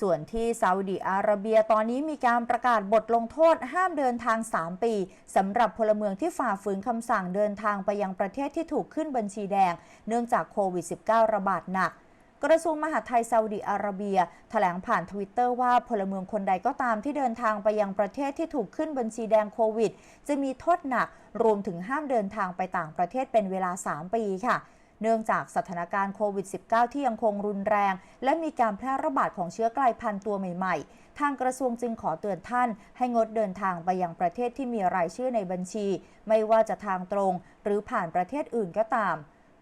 ส่วนที่ซาอุดีอาระเบียตอนนี้มีการประกาศบทลงโทษห้ามเดินทาง 3 ปีสำหรับพลเมืองที่ฝ่าฝืนคำสั่งเดินทางไปยังประเทศที่ถูกขึ้นบัญชีแดง เนื่องจากโควิด -19 ระบาดหนักกระทรวงมหาดไทยซาอุดีอาระเบียแถลงผ่านทวิตเตอร์ว่าพลเมืองคนใดก็ตามที่เดินทางไปยังประเทศที่ถูกขึ้นบัญชีแดงโควิด จะมีโทษหนัก รวมถึงห้ามเดินทางไปต่างประเทศเป็นเวลา 3 ปีค่ะ เนื่องจากสถานการณ์โควิด -19 ที่ยังคงรุนแรง และมีการแพร่ระบาดของเชื้อกลายพันธุ์ตัวใหม่ ๆ ทางกระทรวงจึงขอเตือนท่าน ให้งดเดินทางไปยังประเทศที่มีรายชื่อในบัญชี ไม่ว่าจะทางตรง หรือผ่านประเทศอื่นก็ตาม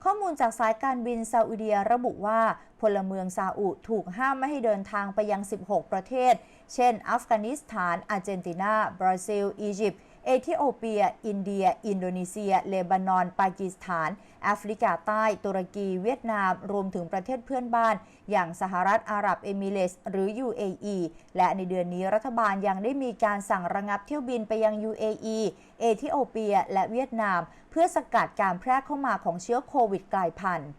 ข้อมูลจากสายการบินซาอุดีระบุว่า พลเมืองซาอุถูกห้ามไม่ให้เดินทางไปยัง 16 ประเทศ เช่น อัฟกานิสถาน อาร์เจนตินา บราซิล อียิปต์ เอธิโอเปีย อินเดีย อินโดนีเซีย เลบานอน ปากีสถาน แอฟริกาใต้ ตุรกี เวียดนาม รวมถึงประเทศเพื่อนบ้าน อย่างสหรัฐอาหรับเอมิเรตส์หรือ UAE และในเดือนนี้รัฐบาลยังได้มีการสั่งระงับเที่ยวบินไปยัง UAE เอธิโอเปีย และเวียดนาม เพื่อสกัดการแพร่เข้ามาของเชื้อโควิดกลายพันธุ์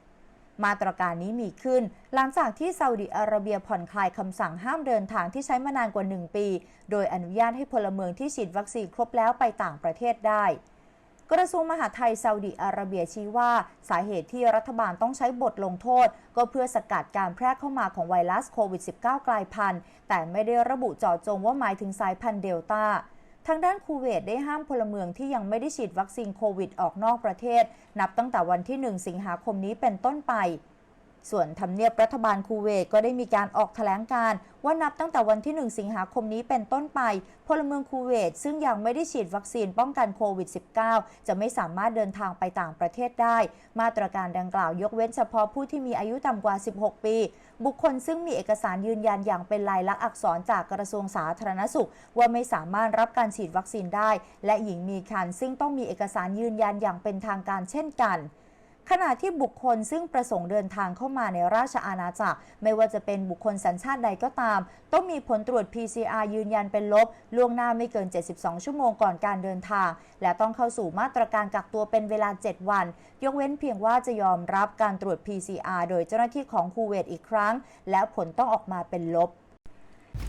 มาตรการนี้มีขึ้น หลังจากที่ซาอุดิอาระเบียผ่อนคลายคำสั่งห้ามเดินทางที่ใช้มานานกว่า 1 ปี โดยอนุญาตให้พลเมืองที่ฉีดวัคซีนครบแล้วไปต่างประเทศได้ กระทรวงมหาดไทยซาอุดิอาระเบียชี้ว่า สาเหตุที่รัฐบาลต้องใช้บทลงโทษ ก็เพื่อสกัดการแพร่เข้ามาของไวรัสโควิด -19 กลายพันธุ์แต่ไม่ได้ระบุเจาะจงว่าหมายถึงสายพันธุ์เดลต้า ทางด้านคูเวตได้ห้ามพลเมืองที่ยังไม่ได้ฉีดวัคซีนโควิดออกนอกประเทศ นับตั้งแต่วันที่ 1 สิงหาคมนี้เป็นต้นไป ส่วนทำเนียบรัฐบาลคูเวตก็ได้มีการออกแถลงการ์ว่านับตั้งแต่วันที่ 1 สิงหาคมนี้เป็นต้นไป พลเมืองคูเวตซึ่งยังไม่ได้ฉีดวัคซีนป้องกันโควิด -19 จะไม่สามารถเดินทางไปต่างประเทศได้ มาตรการดังกล่าวยกเว้นเฉพาะผู้ที่มีอายุต่ำกว่า 16 ปี บุคคลซึ่งมีเอกสารยืนยันอย่างเป็นลายลักษณ์อักษรจากกระทรวงสาธารณสุข ว่าไม่สามารถรับการฉีดวัคซีนได้ และหญิงมีครรภ์ซึ่งต้องมีเอกสารยืนยันอย่างเป็นทางการเช่นกัน ขณะที่บุคคลซึ่งประสงค์เดินทางเข้ามาในราชอาณาจักร ไม่ว่าจะเป็นบุคคลสัญชาติใดก็ตาม ต้องมีผลตรวจ PCR ยืนยันเป็นลบ ล่วงหน้าไม่เกิน 72 ชั่วโมงก่อนการเดินทาง และต้องเข้าสู่มาตรการกักตัวเป็นเวลา 7 วัน ยกเว้นเพียงว่าจะยอมรับการตรวจ PCR โดยเจ้าหน้าที่ของคูเวตอีกครั้ง และผลต้องออกมาเป็นลบ